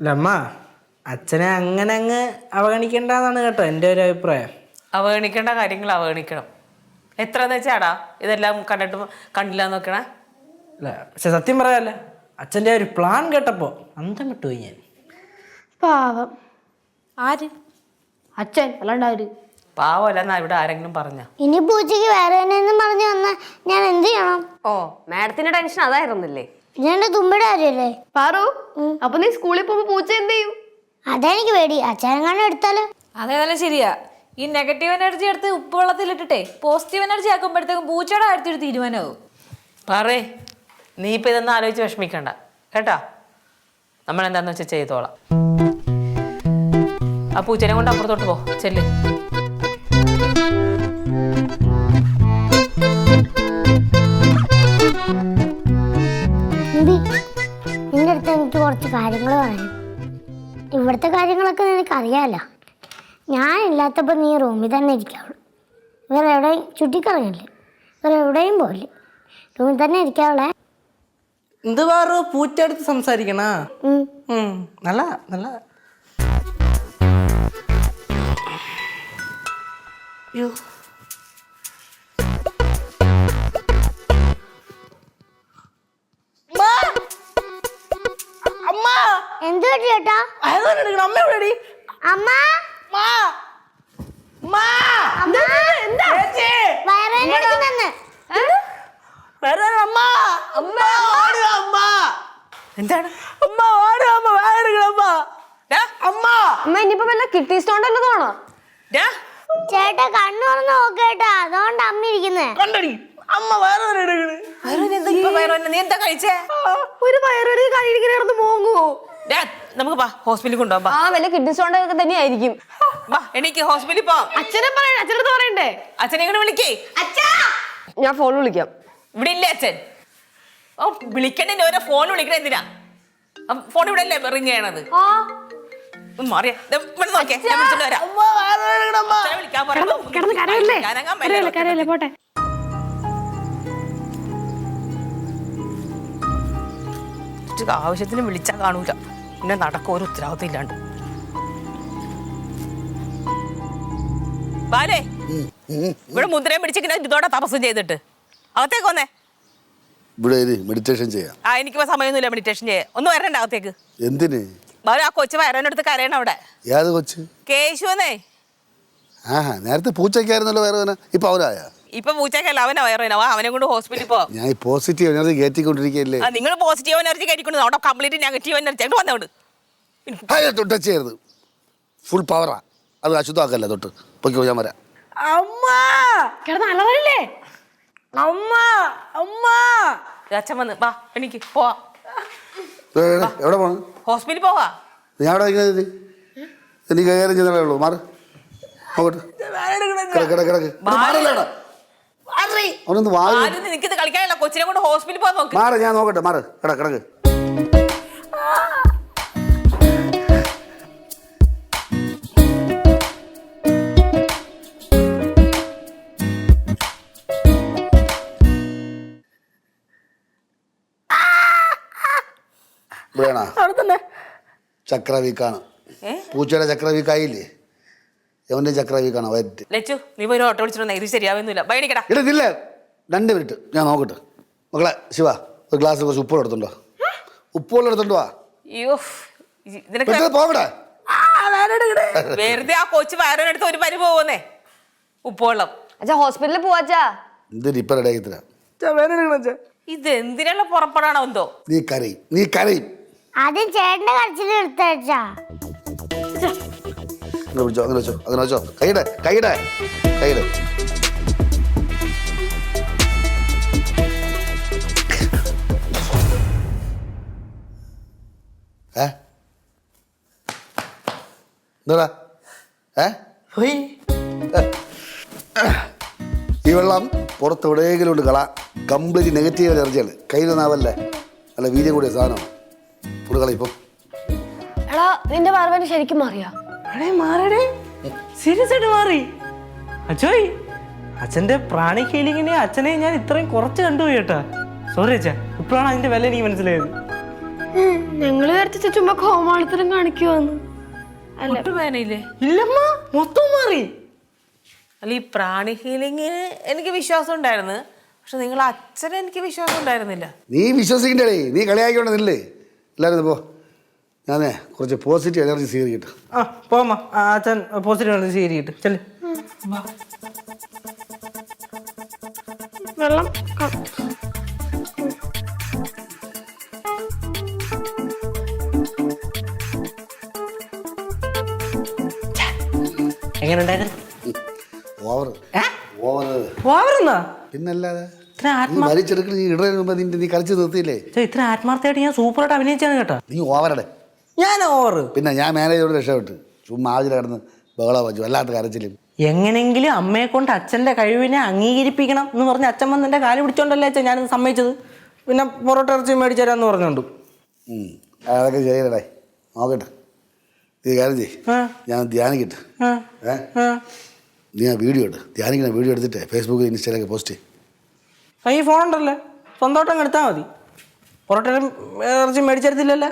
അല്ല അച്ഛനെ അങ്ങനെ അങ്ങ് അവഗണിക്കണ്ടെന്നാണ് കേട്ടോ എന്റെ ഒരു അഭിപ്രായം. അവഗണിക്കേണ്ട കാര്യങ്ങൾ അവഗണിക്കണം. എത്രന്ന് വെച്ചാടാ ഇതെല്ലാം കണ്ടിട്ട് കണ്ടില്ല നോക്കണേ? അല്ല പക്ഷെ സത്യം പറയാല്ല അച്ഛന്റെ ഒരു പ്ലാൻ കേട്ടപ്പോൾ അന്തം വിട്ടുപോയി ഞാൻ. പാവം. ആര്? അച്ഛൻ അല്ലാണ്ട് ആര്? ഇവിടെ ആരെങ്കിലും പറഞ്ഞ? ഇനി പൂച്ചയ്ക്ക് വേറെ എന്നും പറഞ്ഞു വന്നാൽ ഞാൻ എന്ത് ചെയ്യണം? ഓ മാഡത്തിന്റെ ടെൻഷൻ അതായിരുന്നില്ലേ? ഇതെന്റെ തുമ്പിടെ കാര്യല്ലേ? പാറു അപ്പൊ നീ സ്കൂളിൽ പോകുമ്പോ പൂച്ച എന്ത് ചെയ്യും? അതെനിക്ക് പേടി. അച്ഛനെങ്ങാനും എടുത്താലോ? അതേതായാലും ശരിയാ. ഈ നെഗറ്റീവ് എനർജി എടുത്ത് ഉപ്പ് വെള്ളത്തിലിട്ടിട്ടേ പോസിറ്റീവ് എനർജി ആക്കുമ്പോഴത്തേക്കും പൂച്ചയുടെ കാര്യത്തിൽ ഒരു തീരുമാനമാവും. പാറേ നീ ഇപ്പൊ ഇതൊന്നും ആലോചിച്ച് വിഷമിക്കണ്ട. കേട്ടാ? നമ്മൾ എന്താന്ന് വെച്ചാൽ ചെയ്തോളാം. ആ പൂച്ചനെ കൊണ്ട് അപ്പുറത്തോട്ട് പോ. ചെല്ല്. കാര്യങ്ങൾ പറയാം. ഇവിടുത്തെ കാര്യങ്ങളൊക്കെ നിനക്ക് അറിയാമല്ലോ ഞാൻ ഇല്ലാത്തപ്പോൾ നീ റൂമിൽ തന്നെ ഇരിക്കാവുള്ളൂ. വേറെ എവിടെയും ചുറ്റിക്കറങ്ങില്ലേ. വേറെ എവിടെയും പോയില്ലേ റൂമിൽ തന്നെ ഇരിക്കാവുള്ളേ. എന്ത് വേറെ പൂച്ച എടുത്ത് സംസാരിക്കണ. നല്ല നല്ല. അയ്യോ ചേട്ടാ അയതാണ് എടുക്കണം. അമ്മ എവിടെടി അമ്മ. മാ. മാ. അമ്മ. ചേച്ചി വയറുവേദനിക്കുന്നെന്ന് വരാൻ അമ്മ. അമ്മ ഓടുക അമ്മ. എന്താണ്? അമ്മ ഓടുക അമ്മ. വയറെടുക്കണം അമ്മ. ഡാ, അമ്മ. അമ്മ ഇനിയിപ്പോ വല്ല കിഡ്നി സ്റ്റോൺ ഡാ, ചേട്ടാ കണ്ണു തുറന്ന് നോക്കേട്ടാ അതുകൊണ്ട് അമ്മ ഇരിക്കുന്നേ. കണ്ടടി. അമ്മ വയറ് എടുക്കണേ. വയറുവേദന എന്താ ഇപ്പൊ വയറുവേദന? നീ എന്താ കഴിച്ചേ? ഒരു വയറൊരു കഴിയിങ്ങനെ കിടന്ന് മോങ്ങുവോ? ഡാ, നമുക്ക് വാ ഹോസ്പിറ്റലിൽ കൊണ്ടുപോകാം. ആ വല്ല കിഡ്നി സ്റ്റോൺ ഒക്കെ തന്നെയായിരിക്കും. വാ എനിക്ക് ഹോസ്പിറ്റലിൽ പോവാം അച്ഛനെ പറയണേ അച്ഛനെ പറയണ്ടേ? അച്ഛനെ ഇങ്ങനെ വിളിക്കേ. അച്ഛാ! ഞാൻ ഫോൺ വിളിക്കാം. ഇവിടെ ഇല്ലേ അച്ഛൻ? ഓ വിളിക്കണേ ഓരോ ഫോൺ വിളിക്കണേ എന്തിനാ? ഫോൺ ഇവിടെ അല്ലേ റിങ് ചെയ്യണത്? ഒന്ന് മാറിയ. കിടന്ന് കരയല്ലേ? കരയല്ലേ കരയല്ലേ പോട്ടെ. ആവശ്യത്തിന് വിളിച്ചാൽ കാണൂല. പിന്നെ നടക്കും ഒരു ഉത്തരവാദിത്തം ഇല്ലാണ്ട് ബാലേ ഇവിടെ മുദ്രയും പിടിച്ചിങ്ങനെ ഇതോടെ തപസ്സും ചെയ്തിട്ട്. അകത്തേക്ക് വന്നേ. ഇവിടെ മെഡിറ്റേഷൻ ചെയ്യാം. ആ എനിക്ക് സമയമൊന്നുമില്ല മെഡിറ്റേഷൻ ചെയ്യാൻ. ഒന്ന് വരണ്ട അകത്തേക്ക്. എന്തിന്? ബാലു ആ കൊച്ചു വയറേനടുത്ത് കരയണം അവിടെ. ഏത് കൊച്ച്? കേശുവെന്നേ. ആഹാ നേരത്തെ പൂച്ചയ്ക്കായിരുന്നല്ലോ വേറെ ഇപ്പൊ അവരായ? ഇപ്പൊ പൂച്ചക്കല്ല അവനെ വയറുവേന വാ അവനെ കൊണ്ട് ഹോസ്പിറ്റലിൽ പോവാം ഞാൻ പോസിറ്റീവ് എനർജി കയറ്റിക്കൊണ്ടിരിക്കുകയല്ലേ നിങ്ങൾ പോസിറ്റീവ് എനർജി കയറ്റിക്കൊണ്ട് അവിടെ കംപ്ലീറ്റ് നെഗറ്റീവ് എനർജി അങ്ങോട്ട് വന്നോട് ഹായ് തൊട്ട് ടച്ച് ചെയ്യരുത്. ഫുൾ പവറാ അത് അശുദ്ധമാക്കല്ല തൊട്ട്. പൊയ്ക്കോ ഞാൻ വരാം. അമ്മ! കിടന്ന് അലറില്ലേ അമ്മ! അമ്മ! അച്ഛൻ വന്ന്. വാ എനിക്ക് പോവാ. എവിടെ? പോണം? ഹോസ്പിറ്റലിൽ പോവാ. ഞാൻ അവിടെ ഇരിക്കുന്നത് എനിക്ക് കൈകാര്യം ചെയ്യുന്നതേ ഉള്ളൂ. മാറ്. നോക്കട്ടെ. കിടക്ക് കിടക്ക് കിടക്ക്. മാറില്ല അവനൊന്ന് വാങ്ങി ആരും നിനക്കിത് കളിക്കാനില്ല കൊച്ചിനെ കൊണ്ട് ഹോസ്പിറ്റലിൽ പോവാൻ നോക്ക്. മാറ് ഞാൻ നോക്കട്ടെ മാറ്. കിട കിടക്ക്. ഇവിടെയാണോ അവിടെ തന്നെ. ചക്ര വീക്കാണ് ഏ? പൂച്ചയുടെ ചക്ര വീക്കായില്ലേ ചക്രവി ചക്ര വരട്ടെ. ലച്ചു നീ പോയി ഒരു ഓട്ടോ വിളിച്ചിട്ട് ഇത് ശരിയാവുന്നില്ല. ബൈണിക്കടാ ഇടത്തില്ല രണ്ട് മിനിറ്റ്. ഞാൻ നോക്കട്ടെ. മക്കളെ ശിവ ഒരു ഗ്ലാസ് കുറച്ച് ഉപ്പ് എടുത്തുണ്ടോ ഉപ്പ് എടുത്തുണ്ടോ അയ്യോ ഇതിനൊക്കെ പെട്ടെന്ന് പോകട്ടെ വെറുതെ ആ കൊച്ചു വയറിനടുത്ത് ഒരു പരി പോകുന്നേ ഉപ്പുവെള്ളം അച്ഛാ ഹോസ്പിറ്റലിൽ പോവാച്ചാ എന്ത് റിപ്പയർ റെഡിയാക്കി തരാം. വേറെ എടുക്കണം അച്ഛാ. ഇത് എന്തിനുള്ള പുറപ്പെടാണോ എന്തോ? നീ കരയും. നീ കരയും. ആദ്യം ചേട്ടന്റെ കരച്ചിൽ എടുത്തച്ചാ അങ്ങനെ വിളിച്ചോ അങ്ങനെ വെച്ചോ അങ്ങനെ വെച്ചോ. കൈയുടെ കൈയുടെ കൈയുടെ. ഏ? എന്താടാ? ഏ? ഈ വെള്ളം പുറത്ത് എവിടെയെങ്കിലും ഉണ്ട് കള. കംപ്ലീറ്റ് നെഗറ്റീവ് എനർജിയാണ് കയ്യിലൊന്നാവല്ലേ നല്ല വീര്യം കൂടിയ സാധനമാണ് ഫുഡ് എടാ നിന്റെ വരവന് ശരിക്കും മാറിയാ അടേ മാറടേ. സീരിയസ് ആയിട്ട് മാറി. അച്ഛോയ് അച്ഛന്റെ പ്രാണി ഹീലിങ്ങിനെ അച്ഛനെ ഞാൻ ഇത്രയും കുറച്ച് കണ്ടുപോയി കേട്ടാ. സോറി അച്ഛാ ഇപ്പോഴാണ് അതിന്റെ വില എനിക്ക് മനസ്സിലായത്. ഞങ്ങൾ ചുമ്മാ കോമാളിത്തരം കാണിക്കുവാന്ന്. അല്ല. ഒട്ടും വേനയില്ലേ? ഇല്ലമ്മ മൊത്തം മാറി. അല്ല ഈ പ്രാണി ഹീലിങ്ങിന് എനിക്ക് വിശ്വാസം ഉണ്ടായിരുന്നു. പക്ഷെ നിങ്ങൾ അച്ഛനെ എനിക്ക് വിശ്വാസം ഉണ്ടായിരുന്നില്ല. നീ വിശ്വസിക്കണ്ടേ നീ കളിയാക്കിക്കൊണ്ട് നില്ലേ എല്ലാവരും പോ. ഞാനേ കുറച്ച് പോസിറ്റീവ് എനർജി സ്വീകരിക്കട്ടെ. ആ പോമ്മ അച്ഛൻ പോസിറ്റീവ് എനർജി സ്വീകരിക്കട്ടെ. ചെല്ല്. വെള്ളം എങ്ങനെ ഉണ്ടായിരുന്നു ഓവർ ഓവർ പോവരുന്നാ പിന്നല്ലാതെ ഇത്ര നീ ആത്മാ വലിച്ചെടുക്കണ നീ മുമ്പ് നിന്റെ നീ കളിച്ച് നിർത്തിയില്ലേ? ഇത്ര ആത്മാർത്ഥമായിട്ട് ഞാൻ സൂപ്പറായിട്ട് അഭിനയിച്ചാണ് കേട്ടോ. നീ ഓവറടെ ഞാൻ ഓറ്. പിന്നെ ഞാൻ മാനേജറോട് രക്ഷപ്പെട്ട്. ചുമ്മാ ആദ്യം കിടന്ന് ബഹളം വച്ചു. വല്ലാത്ത കരച്ചിലും. എങ്ങനെങ്കിലും അമ്മയെ കൊണ്ട് അച്ഛന്റെ കഴിവിനെ അംഗീകരിപ്പിക്കണം എന്ന് പറഞ്ഞ് അച്ഛൻ വന്ന് എന്റെ കാൽ പിടിച്ചോണ്ടല്ലേ അച്ഛൻ ഞാനിത് സമ്മതിച്ചത്. പിന്നെ പൊറോട്ട ഇറച്ചി മേടിച്ചു തരാമെന്ന് പറഞ്ഞുകൊണ്ട് ഉം. അതൊക്കെ ചെയ്യണേ നോക്കട്ടെ. നീ കാര്യം ചെയ് ആ. ഞാൻ ധ്യാനിക്കട്ടെ. ആ. ഏ? ആ. നീ ആ വീഡിയോ എടു ധ്യാനിക്കണം വീഡിയോ എടുത്തിട്ട് ഫേസ്ബുക്കിൽ ഇൻസ്റ്റയിലൊക്കെ പോസ്റ്റ് ചെയ്യും. കൈ ഈ ഫോൺ ഉണ്ടല്ലേ. സ്വന്തമായിട്ട് അങ്ങ് എടുത്താൽ മതി പൊറോട്ട ഇറച്ചി മേടിച്ചെടുത്തില്ലല്ലേ